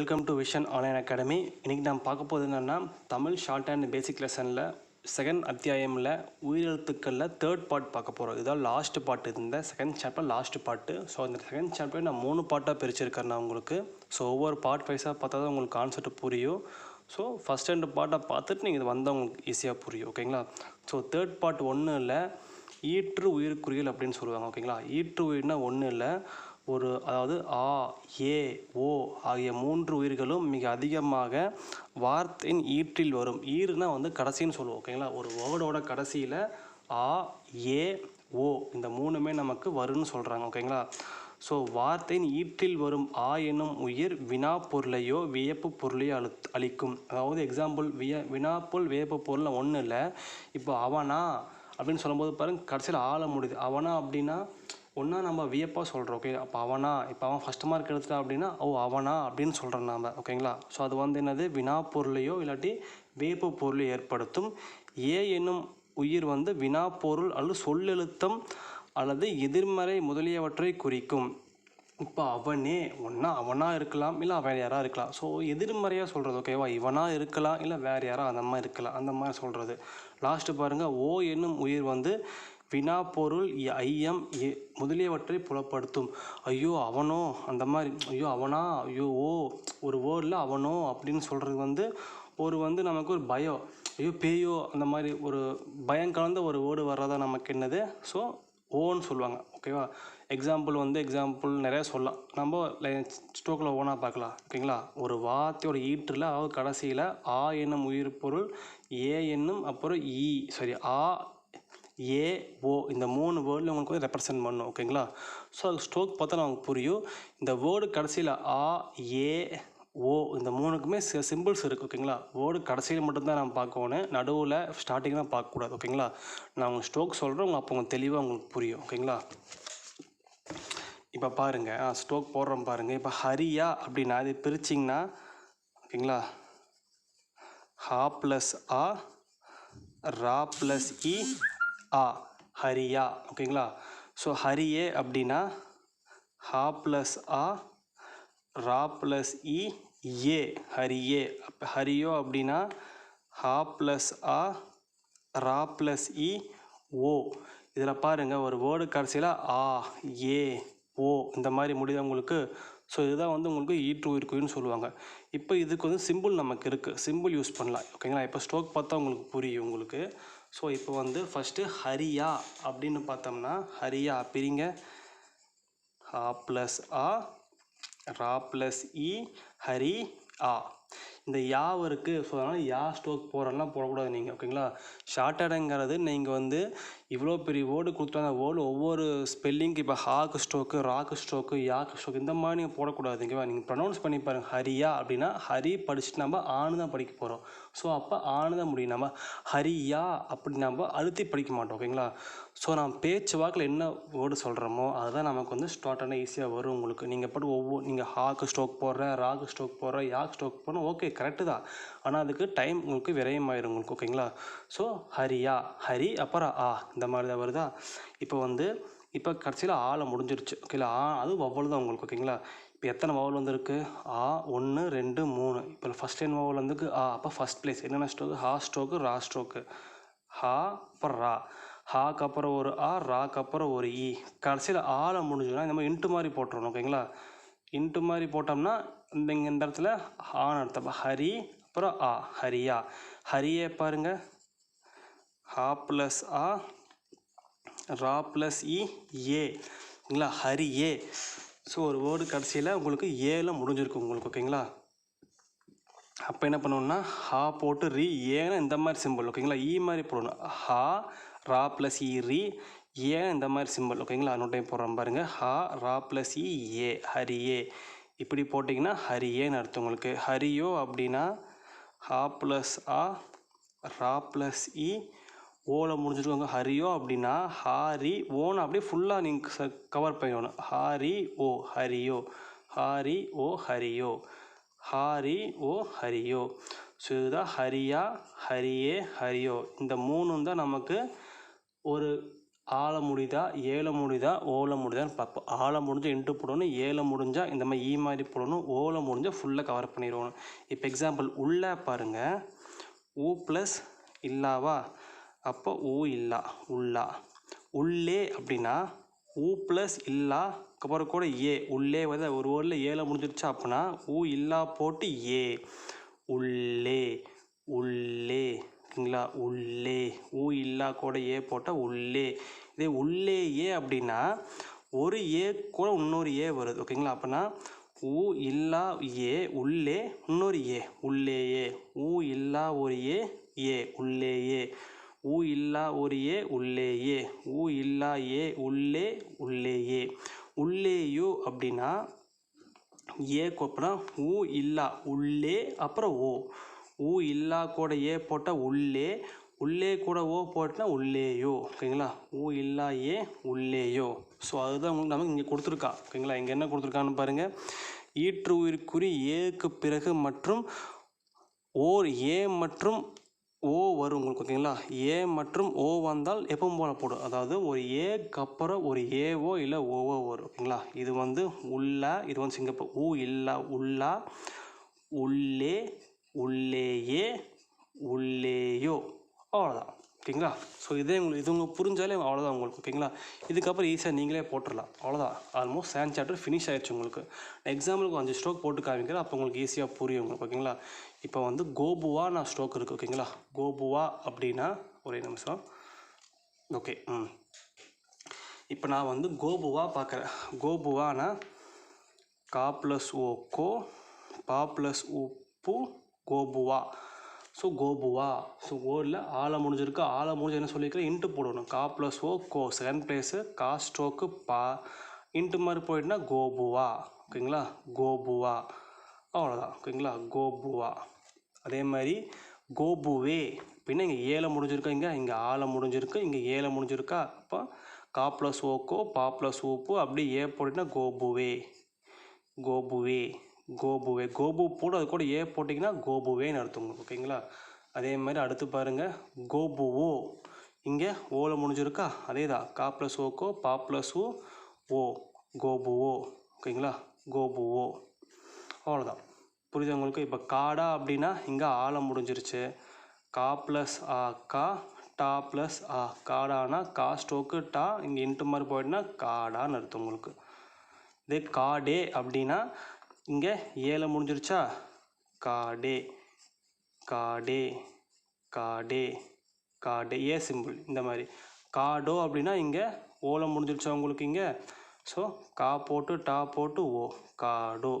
Welcome to vision online academy இன்றைக்கி நாம் பார்க்க போகிறது என்னென்னா தமிழ் ஷார்ட் அண்ட் பேசிக் லெசனில் செகண்ட் அத்தியாயமில் உயிரெழுத்துக்களில் தேர்ட் பார்ட் பார்க்க போகிறோம் இதுதான் லாஸ்ட் பார்ட் இந்த second chapter last part so அந்த செகண்ட் சாப்டர் நான் மூணு பார்ட்டாக பிரிச்சிருக்கேன் நான் உங்களுக்கு. ஸோ ஒவ்வொரு பார்ட் வைஸாக பார்த்தா தான் உங்களுக்கு கான்செப்ட் புரியும். ஸோ ஃபஸ்ட் ரெண்டு பார்ட்டை பார்த்துட்டு நீங்கள் இது வந்தால் உங்களுக்கு ஈஸியாக புரியும். ஓகேங்களா ஸோ தேர்ட் பார்ட் ஒன்றும் இல்லை ஈற்று உயிர்க்குறியல் அப்படின்னு சொல்லுவாங்க. ஓகேங்களா ஈற்று உயிர்னால் ஒன்றும் இல்லை ஒரு அதாவது ஆ ஏ ஓ ஆகிய மூன்று உயிர்களும் மிக அதிகமாக வார்த்தையின் ஈற்றில் வரும். ஈறுனா வந்து கடைசின்னு சொல்லுவோம் ஓகேங்களா? ஒரு வேர்டோட கடைசியில் ஆ ஏ ஓ இந்த மூணுமே நமக்கு வரும்னு சொல்கிறாங்க ஓகேங்களா? ஸோ வார்த்தையின் ஈற்றில் வரும் ஆ என்னும் உயிர் வினா பொருளையோ வியப்பு பொருளையோ அழு அளிக்கும். அதாவது எக்ஸாம்பிள் விய வினாப்பொருள் வியப்பு பொருள் ஒன்றும் இல்லை இப்போ அவனா அப்படின்னு சொல்லும்போது பாருங்கள் கடைசியில் ஆள முடியுது. அவனா அப்படின்னா ஒன்றா நம்ம வியப்பாக சொல்கிறோம் ஓகே அப்போ அவனா இப்போ அவன் ஃபஸ்ட் மார்க் எடுத்துட்டா அப்படின்னா ஓ அவனா அப்படின்னு சொல்கிறோம் நாம் ஓகேங்களா ஸோ அது வந்து என்னது? வினா பொருளையோ இல்லாட்டி வியப்பு பொருளையோ ஏற்படுத்தும். ஏ என்னும் உயிர் வந்து வினா பொருள் அல்லது சொல்லெழுத்தம் அல்லது எதிர்மறை முதலியவற்றை குறிக்கும். இப்போ அவனே ஒன்றா அவனாக இருக்கலாம் இல்லை அவன் யாராக இருக்கலாம். ஸோ எதிர்மறையாக சொல்கிறது ஓகேவா இவனாக இருக்கலாம் இல்லை வேறு யாரா அந்த மாதிரி இருக்கலாம் அந்த மாதிரி சொல்கிறது லாஸ்ட்டு பாருங்கள் ஓ என்னும் உயிர் வந்து வினா பொருள் இ- ஐயம் எ- முதலியவற்றை புலப்படுத்தும். ஐயோ அவனோ அந்த மாதிரி ஐயோ அவனா ஐயோ ஓ ஒரு வேர்டில் அவனோ அப்படின்னு சொல்கிறது வந்து ஒரு வந்து நமக்கு ஒரு பயம் ஐயோ பேயோ அந்த மாதிரி ஒரு பயம் கலந்த ஒரு வேர்டு வர்றதா நமக்கு என்னது? ஸோ ஓன்னு சொல்லுவாங்க. ஓகேவா எக்ஸாம்பிள் வந்து எக்ஸாம்பிள் நிறையா சொல்லலாம். நம்ம ஸ்டோக்கில் ஓனாக பார்க்கலாம். ஓகேங்களா ஒரு வார்த்தையோட ஈற்றில் அதாவது கடைசியில் ஆ என்னும் உயிர் பொருள் ஏ என்னும் அப்புறம் ஈ சாரி ஆ ஏ ஓ இந்த மூணு வேர்டில் உங்களுக்கு வந்து ரெப்ரசன்ட் பண்ணும் ஓகேங்களா ஸோ அது ஸ்ட்ரோக் பார்த்தா நமக்கு புரியும். இந்த வேர்டு கடைசியில் ஆ ஏ ஓ இந்த மூணுக்குமே சிம்பிள்ஸ் இருக்குது ஓகேங்களா வேர்டு கடைசியில் மட்டும்தான் நம்ம பார்க்கணும் நடுவில் ஸ்டார்டிங்லாம் பார்க்கக்கூடாது ஓகேங்களா நான் உங்களுக்கு ஸ்ட்ரோக் சொல்கிறேன் உங்கள் அப்போ உங்களுக்கு தெளிவாக உங்களுக்கு புரியும் ஓகேங்களா இப்போ பாருங்கள் ஆ ஸ்ட்ரோக் போடுறோம் பாருங்கள் இப்போ ஹரியா அப்படின்னா அது பிரிச்சிங்கன்னா ஓகேங்களா ஹா ப்ளஸ் ஆ ரா ப்ளஸ் இ ஆ ஹரியா. ஓகேங்களா? ஸோ ஹரியே அப்படின்னா ஹா ப்ளஸ் ஆ ரா ப்ளஸ் இ ஏ. ஹரியே. அப்போ ஹரியோ அப்படின்னா ஹா ப்ளஸ் ஆ ரா ப்ளஸ் இ ஓ. இதில் பாருங்கள் ஒரு வேர்டு கடைசியில் ஆ ஏ ஓ. இந்த மாதிரி முடியுது உங்களுக்கு? ஸோ இதுதான் வந்து உங்களுக்கு e ஈற்று இருக்குன்னு e சொல்லுவாங்க. இப்போ இதுக்கு வந்து சிம்பிள் நமக்கு இருக்குது சிம்பிள் யூஸ் பண்ணலாம். ஓகேங்களா? இப்போ ஸ்ட்ரோக் பார்த்தா உங்களுக்கு புரியும் உங்களுக்கு. ஸோ இப்போ வந்து ஃபஸ்ட்டு ஹரியா அப்படின்னு பார்த்தோம்னா ஹரியா பிரிங்க. ஆ ப்ளஸ் ஆ ரா ப்ளஸ் இ ஹரி ஆ. இந்த யாவ் இருக்குது ஸோ அதனால் யா ஸ்டோக் போகிறலாம் போடக்கூடாது நீங்கள் ஓகேங்களா ஷார்ட்டடுங்கிறது நீங்கள் வந்து இவ்வளோ பெரிய வேர்டு கொடுத்துட்டு அந்த வேர்டு ஒவ்வொரு ஸ்பெல்லிங்க்கு இப்போ ஹாக்கு ஸ்ட்ரோக்கு ராக்கு ஸ்ட்ரோக்கு யாக்கு ஸ்ட்ரோக் இந்த மாதிரி நீங்கள் போடக்கூடாது. ஓகேவா நீங்கள் ப்ரொனவுன்ஸ் பண்ணி பாருங்கள் ஹரியா அப்படின்னா ஹரி படிச்சுட்டு நம்ம ஆணு தான் படிக்க போகிறோம் ஸோ அப்போ ஆணு தான் முடியும். நம்ம ஹரியா அப்படி நம்ம அழுத்தி படிக்க மாட்டோம். ஓகேங்களா ஸோ நான் பேச்சு வாக்கில் என்ன வேர்டு சொல்கிறோமோ அதுதான் நமக்கு வந்து ஸ்டார்டான ஈஸியாக வரும் உங்களுக்கு. நீங்கள் பாட்டு ஒவ்வொரு நீங்கள் ஹாக்கு ஸ்ட்ரோக் போடுற ராக்கு ஸ்ட்ரோக் போடுற யாக் ஸ்ட்ரோக் போடுற ஓகே கரெக்டு தான். ஆனால் அதுக்கு டைம் உங்களுக்கு விரயமாயிரும் உங்களுக்கு ஓகேங்களா ஸோ ஹரியா ஹரி அப்புறம் ஆ இந்த மாதிரி தான் வருதா? இப்போ வந்து இப்போ கடைசியில் ஆளை முடிஞ்சிருச்சு ஓகேங்களா ஆ அது வவ்வல் தான் உங்களுக்கு ஓகேங்களா இப்போ எத்தனை வவல் வந்திருக்கு? ஆ ஒன்று ரெண்டு மூணு. இப்போ ஃபஸ்ட் டைம் வவல் வந்துருக்கு? ஆ அப்போ ஃபஸ்ட் பிளேஸ் என்னென்ன ஸ்ட்ரோக்கு ஹா ஸ்ட்ரோக்கு ரா ஸ்ட்ரோக்கு ஹா அப்புறம் ரா. ஹாக்கு அப்புறம் ஒரு ஆ ராக்கு அப்புறம் ஒரு இ கடைசியில் ஆளை முடிஞ்சுன்னா இந்த மாதிரி இன்ட்டு மாதிரி போட்டுருணும் ஓகேங்களா இன்ட்டு மாதிரி போட்டோம்னா இந்த இங்கே இந்த இடத்துல ஆன்னு அர்த்தம். ஹரி அப்புறம் ஆ ஹரியா. ஹரியே பாருங்கள் ஹா ப்ளஸ் ஆ ரா ப்ளஸ் இ ஏங்களா ஹரி ஏ. ஸோ ஒரு வேர்டு கடைசியில் உங்களுக்கு ஏல முடிஞ்சிருக்கும் உங்களுக்கு ஓகேங்களா? அப்போ என்ன பண்ணணும்னா ஹா போட்டு ரி ஏன்னா இந்த மாதிரி சிம்பிள் ஓகேங்களா? ஈ மாதிரி போடணும். ஹா ரா ப்ளஸ் இ ரி ஏன் இந்த மாதிரி சிம்பிள் ஓகேங்களா? இன்னொரு போடுறோம் பாருங்கள் ஹா ரா ப்ளஸ் இ ஏ. ஹரி ஏ. இப்படி போட்டிங்கன்னா ஹரியேன்னு அர்த்தம் உங்களுக்கு. ஹரியோ அப்படின்னா ஹா ப்ளஸ் ஆ ரா ப்ளஸ் இ ஓவில் முடிஞ்சிருக்கோங்க ஹரியோ அப்படின்னா ஹாரி ஓன்னு அப்படியே ஃபுல்லாக நீங்கள் கவர் பண்ணணும் ஹாரி ஓ ஹரியோ. ஹாரி ஓ ஹரியோ. ஹாரி ஓ ஹரியோ. ஸோ இதுதான் ஹரியா ஹரியே ஹரியோ. இந்த மூணும் தான் நமக்கு ஒரு ஆழ முடிதா ஏழை முடியுதா ஓலை முடிதான்னு பார்ப்போம். ஆழ முடிஞ்சால் இன்ட்டு போடணும் ஏழை முடிஞ்சால் இந்த மாதிரி ஈ மாதிரி போடணும் ஓலை முடிஞ்சால் ஃபுல்லாக கவர் பண்ணிடுவோம். இப்போ எக்ஸாம்பிள் உள்ளே பாருங்கள் ஊ ப்ளஸ் இல்லாவா? அப்போ ஊ இல்லா உள்ளா. உள்ளே அப்படின்னா ஊ ப்ளஸ் இல்லா அப்புறம் கூட ஏ. உள்ளே வந்து ஒரு வேர்டில் ஏழை முடிஞ்சிருச்சா அப்படின்னா ஊ இல்லா போட்டு ஏ. உள்ளே உள்ளே. ஓகேங்களா உள்ளே. ஊ இல்லா கூட ஏ போட்டால் உள்ளே. இதே உள்ளே ஏ அப்படின்னா ஒரு ஏ கூட இன்னொரு ஏ வருது. ஓகேங்களா? அப்படின்னா ஊ இல்லா ஏ உள்ளே இன்னொரு ஏ. உள்ளேயே ஊ இல்லா ஒரு ஏ ஏ. உள்ளேயே ஊ இல்லா ஒரு ஏ உள்ளேயே ஊ இல்லா ஏ உள்ளே உள்ளேயே உள்ளேயோ அப்படின்னா ஏ அப்புறம் ஊ இல்லா உள்ளே அப்புறம் ஓ. ஊ இல்லா கூட ஏ போட்டால் உள்ளே உள்ளே கூட ஓ போட்டுனா உள்ளேயோ. ஓகேங்களா? ஊ இல்லா ஏ உள்ளேயோ. ஸோ அதுதான் உங்களுக்கு நமக்கு இங்கே கொடுத்துருக்கா. ஓகேங்களா? இங்கே என்ன கொடுத்துருக்கான்னு பாருங்கள் ஈற்று உயிர்க்குறி ஏக்கு பிறகு மற்றும் ஓர் ஏ மற்றும் ஓ வரும் உங்களுக்கு ஓகேங்களா? ஏ மற்றும் ஓ வந்தால் எப்பவும் போல போடும். அதாவது ஒரு ஏக்கு அப்புறம் ஒரு ஏவோ இல்லை ஓவோ வரும் ஓகேங்களா? இது வந்து உள்ளா இது வந்து சிங்கப்பூர். ஊ இல்லா உள்ளா உள்ளே உள்ளேயே உள்ளேயோ. அவ்வளோதான் ஓகேங்களா? ஸோ இதே உங்களுக்கு இது உங்களுக்கு புரிஞ்சாலே அவ்வளோதான் உங்களுக்கு. ஓகேங்களா? இதுக்கப்புறம் ஈஸியாக நீங்களே போட்டுடலாம். அவ்வளோதான் ஆல்மோஸ்ட் செகண்ட் சாப்டர் ஃபினிஷ் ஆயிடுச்சு உங்களுக்கு. எக்ஸாம்பிளுக்கு அஞ்சு ஸ்ட்ரோக் போட்டு காமிக்கிறேன். அப்போ உங்களுக்கு ஈஸியாக புரியும் உங்களுக்கு. ஓகேங்களா? இப்போ வந்து கோபுவா நான் ஸ்ட்ரோக் இருக்குது ஓகேங்களா? கோபுவா அப்படின்னா ஒரே நிமிஷம். ஓகே ம். இப்போ நான் வந்து கோபுவா பார்க்குறேன் கோபுவானா? கா ப்ளஸ் ஓ கோ பா ப்ளஸ் உப்பு கோபுவா. ஸோ கோபுவா. ஸோ ஓரில் ஆழ முடிஞ்சிருக்கு. ஆழ முடிஞ்சு என்ன சொல்லியிருக்கிறேன் இன்ட்டு போடணும். கா ப்ளஸ் ஓ கோ செகண்ட் ப்ளேஸு கா ஸ்ட்ரோக்கு பா. இன்ட்டு மாதிரி போயிட்டுனா கோபுவா. ஓகேங்களா? கோபுவா. அவ்வளோதான் ஓகேங்களா? கோபுவா. அதே மாதிரி கோபுவே. பின்ன இங்கே ஏழை முடிஞ்சிருக்கா? இங்கே இங்கே ஆழ முடிஞ்சிருக்கு. இங்கே ஏழை முடிஞ்சிருக்கா? அப்போ கா ப்ளஸ் ஓக்கோ பா ப்ளஸ் ஊப்பு அப்படி ஏ போட்டுனா கோபுவே. கோபுவே. கோபுவே. கோபு போட்டு அது கூட ஏ போட்டிங்கன்னா கோபுவேன்னு அர்த்தம் உங்களுக்கு ஓகேங்களா? அதே மாதிரி அடுத்து பாருங்கள் கோபுவோ. இங்கே ஓவில் முடிஞ்சிருக்கா? அதே தான் கா ப்ளஸ் ஓக்கோ பா ப்ளஸ் ஓ ஓ. கோபுவோ. ஓகேங்களா? கோபுவோ. அவ்வளோதான் புரியுது உங்களுக்கு? இப்போ காடா அப்படின்னா இங்கே ஆழம் முடிஞ்சிருச்சு. கா ப்ளஸ் ஆ கா டா ப்ளஸ் ஆ. காடானா கா ஸ்டோக்கு டா இங்கே இன்ட்டு மாதிரி போயிட்டுனா காடான்னு அர்த்தம் உங்களுக்கு. இதே காடே அப்படின்னா இங்கே ஏழை முடிஞ்சிருச்சா? காடே. காடே. காடே. காடே. ஏ சிம்பிள். இந்த மாதிரி. காடோ அப்படின்னா இங்கே ஓலை முடிஞ்சிருச்சா உங்களுக்கு இங்கே? ஸோ கா போட்டு டா போட்டு ஓ. காடோ.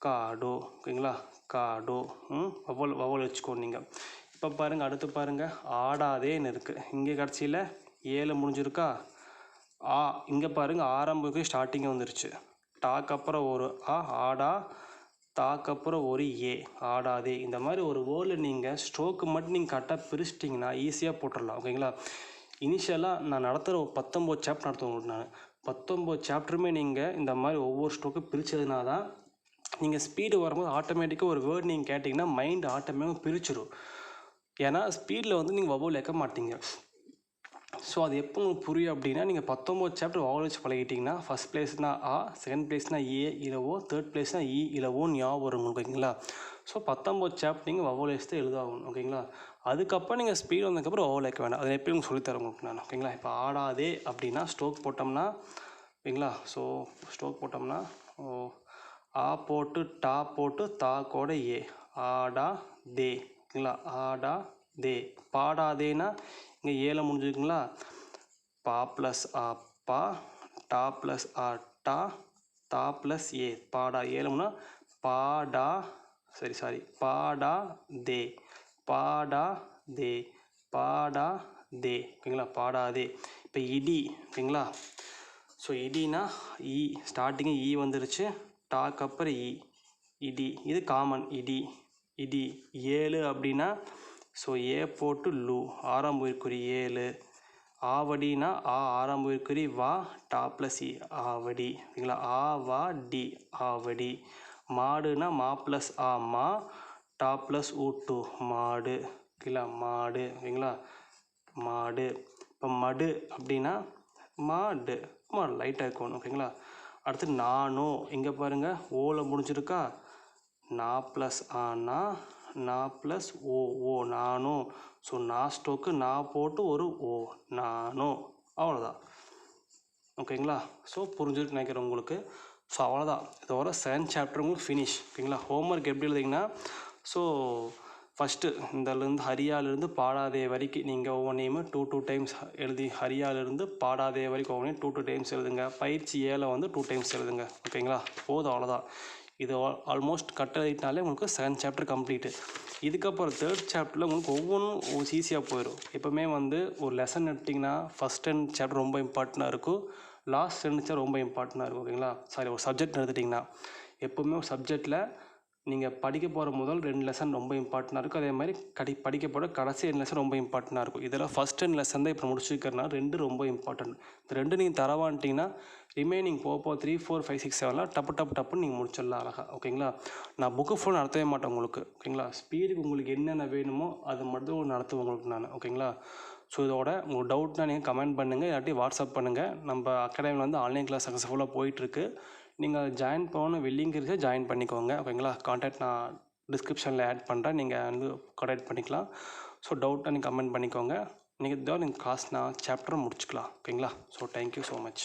காடோ. ஓகேங்களா? காடோ. ம் வவல் வவல் வச்சுக்கோ நீங்கள் இப்போ பாருங்கள் அடுத்து பாருங்கள் ஆடாதேன்னு இருக்குது இங்கே கடைசியில் ஏழு முடிஞ்சிருக்கா? ஆ இங்கே பாருங்கள் ஆரம்பத்துக்கு ஸ்டார்டிங்கே வந்துருச்சு. டாக்கு அப்புறம் ஒரு ஆ ஆடா தாக்கு அப்புறம் ஒரு ஏ ஆடாதே. இந்த மாதிரி ஒரு வேர்டில் நீங்கள் ஸ்ட்ரோக்கு மட்டும் நீங்கள் கரெக்டாக பிரிச்சிட்டிங்கன்னா ஈஸியாக போட்டுடலாம் ஓகேங்களா இனிஷியலாக நான் நடத்துகிற ஒரு பத்தொம்போது சாப்டர் நடத்துவேன் உங்களுக்கு நான். பத்தொம்போது சாப்டருமே நீங்கள் இந்த மாதிரி ஒவ்வொரு ஸ்ட்ரோக்கும் பிரித்ததுனா தான் நீங்கள் ஸ்பீடு வரும்போது ஆட்டோமேட்டிக்காக ஒரு வேர்டு நீங்கள் கேட்டிங்கன்னா மைண்ட் ஆட்டோமேட்டிக்காக பிரிச்சிடும் ஏன்னா ஸ்பீடில் வந்து நீங்கள் வவோல் ஏற்க மாட்டீங்க. ஸோ அது எப்போ உங்களுக்கு புரியும் அப்படின்னா நீங்கள் பத்தொம்போது சாப்டர் வவோல் வச்சு பழகிட்டிங்கன்னா ஃபஸ்ட் பிளேஸ்னா ஆ செகண்ட் பிளேஸ்னா ஏ இலவோ தேர்ட் பிளேஸ்னா இ இலவோ ஞாபகம் வரும் ஓகேங்களா ஸோ பத்தொம்போது சாப்டர் நீங்கள் வவோல் வச்சு தான் எழுதாகணும் ஓகேங்களா அதுக்கப்புறம் நீங்கள் ஸ்பீடு வந்ததுக்கப்புறம் வவோல் வைக்க வேண்டாம் அதை எப்படி உங்களுக்கு சொல்லித்தரேன் உங்களுக்கு நான் ஓகேங்களா இப்போ ஆடாதே அப்படின்னா ஸ்ட்ரோக் போட்டோம்னா ஓகேங்களா ஸோ ஸ்ட்ரோக் போட்டோம்னா ஓ ஆ போட்டு டா போட்டு தா கூட ஏ ஆடா தே ஓகேங்களா ஆடா தே பாடாதேனா இங்கே ஏழை முடிஞ்சுக்குங்களா பா ப்ளஸ் ஆ பா டா ப்ளஸ் ஆ டா தா ப்ளஸ் ஏ. பாடா ஏழும்னா பாடா சரி சாரி பாடா தே. பாடா தே. பாடா தே. ஓகேங்களா? பாடாதே இப்போ இடி ஓகேங்களா? ஸோ இடினா இ ஸ்டார்டிங்கு இ வந்துருச்சு. டாக்கு அப்புறம் இ. இடி. இது காமன் இடி. இடி. ஏழு அப்படின்னா ஸோ ஏ போட்டு லு ஆறாம் உயிர்க்குறி ஏழு. ஆவடினா ஆ ஆறாம் உயிர்க்குறி வா டா ப்ளஸ் இ ஆவடி. ஓகேங்களா? ஆ வா டி ஆவடி. மாடுனா மா ப்ளஸ் ஆ மா டா ப்ளஸ் ஊ டூ மாடு. ஓகேங்களா? மாடு. ஓகேங்களா? மாடு. இப்போ மடு அப்படின்னா மாடு. மாடு லைட்டாக இருக்கணும் ஓகேங்களா? அடுத்து நானும் இங்கே பாருங்கள் ஓவில் முடிஞ்சிருக்கா? நா ப்ளஸ் ஆனா நா ப்ளஸ் ஓ ஓ நானோ. ஸோ நான் ஸ்டோக்கு நான் போட்டு ஒரு ஓ நானோ. அவ்வளோதான் ஓகேங்களா? ஸோ புரிஞ்சுட்டு நினைக்கிறேன் உங்களுக்கு. ஸோ அவ்வளோதான் இதோட செகண்ட் சாப்டர் உங்களுக்கு ஃபினிஷ் ஓகேங்களா? ஹோம்ஒர்க் எப்படி எழுதிங்கன்னா ஸோ ஃபஸ்ட்டு இந்தலேருந்து ஹரியாலேருந்து பாடாதே வரைக்கும் நீங்கள் ஒவ்வொன்றையுமே டூ டூ டைம்ஸ் எழுதி ஹரியாலேருந்து பாடாதே வரைக்கும் ஒவ்வொன்றையும் டூ டூ டைம்ஸ் எழுதுங்க. பயிற்சி ஏழை வந்து டூ டைம்ஸ் எழுதுங்க. ஓகேங்களா? போதும் அவ்வளோதான் இது ஆல்மோஸ்ட் கட் எழுதிட்டாலே உங்களுக்கு செகண்ட் சாப்டர் கம்ப்ளீட்டு இதுக்கப்புறம் தேர்ட் சாப்டரில் உங்களுக்கு ஒவ்வொன்றும் ஈஸியாக போயிடும் எப்போவுமே வந்து ஒரு லெசன் எடுத்திங்கன்னா ஃபஸ்ட் டென் சாப்டர் ரொம்ப இம்பார்ட்டண்ட்டாக இருக்கும். லாஸ்ட் ரெண்டு சாப்டர் ரொம்ப இம்பார்ட்டண்ட்டாக இருக்கும் ஓகேங்களா சாரி ஒரு சப்ஜெக்ட் எடுத்துட்டிங்கன்னா எப்போவுமே ஒரு சப்ஜெக்டில் நீங்கள் படிக்க போகிற முதல் ரெண்டு லெசன் ரொம்ப இம்பார்ட்டண்ட்டாக இருக்கும். அதே மாதிரி கடி படிக்க போகிற கடைசி ரெண்டு லெசன் ரொம்ப இம்பார்ட்டண்ட்டாக இருக்கும். இதெல்லாம் ஃபஸ்ட் ரெண்டு லெசன் தான் இப்போ முடிச்சிருக்கிறனா ரெண்டு ரொம்ப இம்பார்ட்டன்ட் இந்த ரெண்டு நீங்கள் தரவான்ட்டிங்கன்னா ரிமைனிங் போக போக த்ரீ ஃபோர் ஃபைவ் சிக்ஸ் செவன்லாம் டப்பு டப்பு டப்புன்னு நீங்கள் முடிச்சிடலாம் அழகாக ஓகேங்களா நான் புக்கு ஃபுல் நடத்தவே மாட்டேன் உங்களுக்கு. ஓகேங்களா ஸ்பீடுக்கு உங்களுக்கு என்னென்ன வேணுமோ அது மட்டும் நடத்துவேன் உங்களுக்கு நான். ஓகேங்களா ஸோ இதோட உங்களுக்கு டவுட்னா நீங்கள் கமெண்ட் பண்ணுங்கள் இல்லாட்டி வாட்ஸ்அப் பண்ணுங்கள் நம்ம அகாடமியில் வந்து ஆன்லைன் கிளாஸ் சக்ஸஸ்ஃபுல்லாக போயிட்டுருக்கு நீங்கள் ஜாயின் பண்ணணும் வெள்ளிங்க இருந்துச்சு ஜாயின் பண்ணிக்கோங்க. ஓகேங்களா? கான்டாக்ட் நான் டிஸ்கிரிப்ஷனில் ஆட் பண்ணுறேன் நீங்கள் வந்து கான்டாக்ட் பண்ணிக்கலாம். ஸோ டவுட்டாக நீங்கள் கமெண்ட் பண்ணிக்கோங்க. நீங்கள் இதோ நீங்கள் கிளாஸ் நான் சாப்டர் முடிச்சுக்கலாம். ஓகேங்களா? So thank you so much